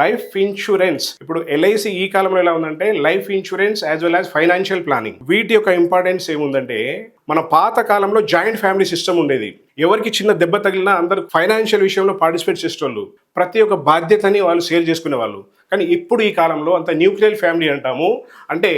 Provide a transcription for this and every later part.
Life insurance ఇప్పుడు LIC ఈ కాలంలో ఎలా ఉందంటే life insurance as well as financial planning. వీటి యొక్క ఇంపార్టెన్స్ ఏముందంటే మన పాత కాలంలో జాయింట్ ఫ్యామిలీ సిస్టమ్ ఉండేది. ఎవరికి చిన్న దెబ్బ తగిలినా అందరు ఫైనాన్షియల్ విషయంలో పార్టిసిపేట్ చేసేవాళ్ళు ప్రతి ఒక్క బాధ్యతని వాళ్ళు షేర్ చేసుకునే వాళ్ళు కానీ ఇప్పుడు ఈ కాలంలో అంత న్యూక్లియర్ ఫ్యామిలీ అంటాము. అంటే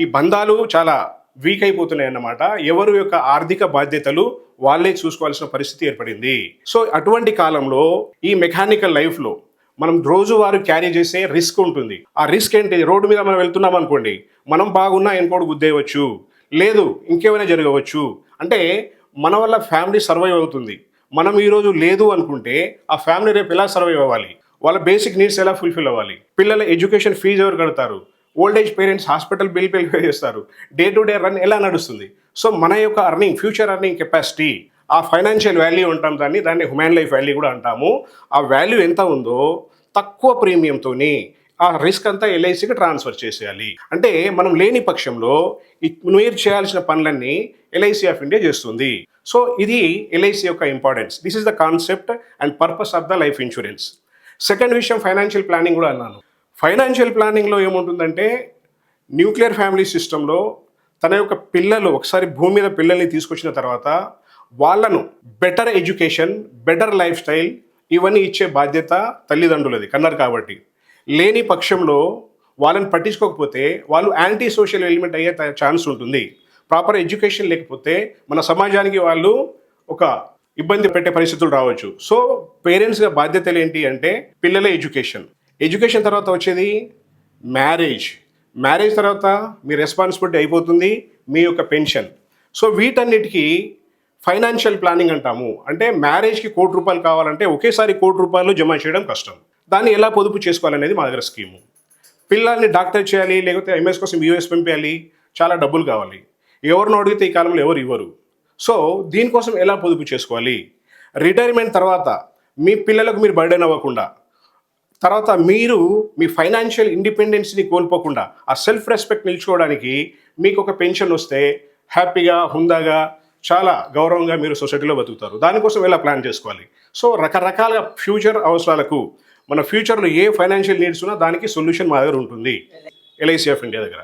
ఈ బంధాలు చాలా వీక్ అయిపోతున్నాయి అన్నమాట. ఎవరు యొక్క ఆర్థిక బాధ్యతలు వాళ్ళే చూసుకోవాల్సిన పరిస్థితి ఏర్పడింది. సో అటువంటి కాలంలో ఈ మెకానికల్ లైఫ్లో మనం రోజువారు క్యారీ చేసే రిస్క్ ఉంటుంది. ఆ రిస్క్ ఏంటి? రోడ్డు మీద మనం వెళ్తున్నాం అనుకోండి. మనం బాగున్నా ఇంకోటి గుద్దేయవచ్చు. లేదు ఇంకేమైనా జరగవచ్చు. అంటే మన వల్ల ఫ్యామిలీ సర్వైవ్ అవుతుంది. మనం ఈరోజు లేదు అనుకుంటే ఆ ఫ్యామిలీ రేపు ఎలా సర్వైవ్ అవ్వాలి? వాళ్ళ బేసిక్ నీడ్స్ ఎలా ఫుల్ఫిల్ అవ్వాలి? పిల్లల ఎడ్యుకేషన్ ఫీజు ఎవరు కడతారు? Old age parents hospital bill pay చేస్తారు. డే టు డే రన్ ఎలా నడుస్తుంది? సో మన యొక్క అర్నింగ్ ఫ్యూచర్ అర్నింగ్ కెపాసిటీ ఆ ఫైనాన్షియల్ వాల్యూ ఉంటాం దాన్ని దాన్ని హ్యూమన్ లైఫ్ వాల్యూ కూడా అంటాము. ఆ వాల్యూ ఎంత ఉందో తక్కువ ప్రీమియంతోని ఆ రిస్క్ అంతా ఎల్ఐసికి ట్రాన్స్ఫర్ చేసేయాలి. అంటే మనం లేని పక్షంలో మీరు చేయాల్సిన పనులన్నీ ఎల్ఐసి ఆఫ్ ఇండియా చేస్తుంది. సో ఇది ఎల్ఐసి యొక్క importance. This is the concept and purpose of the life insurance second విషయం ఫైనాన్షియల్ ప్లానింగ్ కూడా అన్నాను. ఫైనాన్షియల్ ప్లానింగ్లో ఏముంటుందంటే న్యూక్లియర్ ఫ్యామిలీ సిస్టంలో తన యొక్క పిల్లలు ఒకసారి భూమి మీద పిల్లల్ని తీసుకొచ్చిన తర్వాత వాళ్ళను better education better life style ఇవన్నీ ఇచ్చే బాధ్యత తల్లిదండ్రులది కన్నారు కాబట్టి. లేని పక్షంలో వాళ్ళని పట్టించుకోకపోతే వాళ్ళు యాంటీ సోషల్ ఎలిమెంట్ అయ్యే ఛాన్స్ ఉంటుంది. ప్రాపర్ ఎడ్యుకేషన్ లేకపోతే మన సమాజానికి వాళ్ళు ఒక ఇబ్బంది పెట్టే పరిస్థితులు రావచ్చు. సో పేరెంట్స్గా బాధ్యతలు ఏంటి అంటే పిల్లల ఎడ్యుకేషన్ ఎడ్యుకేషన్ తర్వాత వచ్చేది మ్యారేజ్ మ్యారేజ్ తర్వాత మీ రెస్పాన్సిబిలిటీ అయిపోతుంది మీ యొక్క పెన్షన్ సో వీటన్నిటికీ ఫైనాన్షియల్ ప్లానింగ్ అంటాము. అంటే మ్యారేజ్కి కోటి రూపాయలు కావాలంటే ఒకేసారి కోటి రూపాయలు జమ చేయడం కష్టం. దాన్ని ఎలా పొదుపు చేసుకోవాలనేది మా దగ్గర స్కీము. పిల్లల్ని డాక్టర్ చేయాలి లేకపోతే ఎంఎస్ కోసం యూఎస్ పంపించాలి చాలా డబ్బులు కావాలి. ఎవరిని అడిగితే ఈ కాలంలో ఎవరు ఇవ్వరు. సో దీనికోసం ఎలా పొదుపు చేసుకోవాలి? రిటైర్మెంట్ తర్వాత మీ పిల్లలకు మీరు బర్డెన్ అవ్వకుండా తర్వాత మీరు మీ ఫైనాన్షియల్ ఇండిపెండెన్స్ని కోల్పోకుండా ఆ సెల్ఫ్ రెస్పెక్ట్ నిల్చుకోవడానికి మీకు ఒక పెన్షన్ వస్తే హ్యాపీగా హుందాగా చాలా గౌరవంగా మీరు సొసైటీలో బతుకుతారు. దానికోసం ఎలా ప్లాన్ చేసుకోవాలి? సో రకరకాల ఫ్యూచర్ అవసరాలకు మన ఫ్యూచర్లో ఏ ఫైనాన్షియల్ నీడ్స్ ఉన్నా దానికి సొల్యూషన్ మా దగ్గర ఉంటుంది. ఎల్ఐసి ఆఫ్ ఇండియా దగ్గర.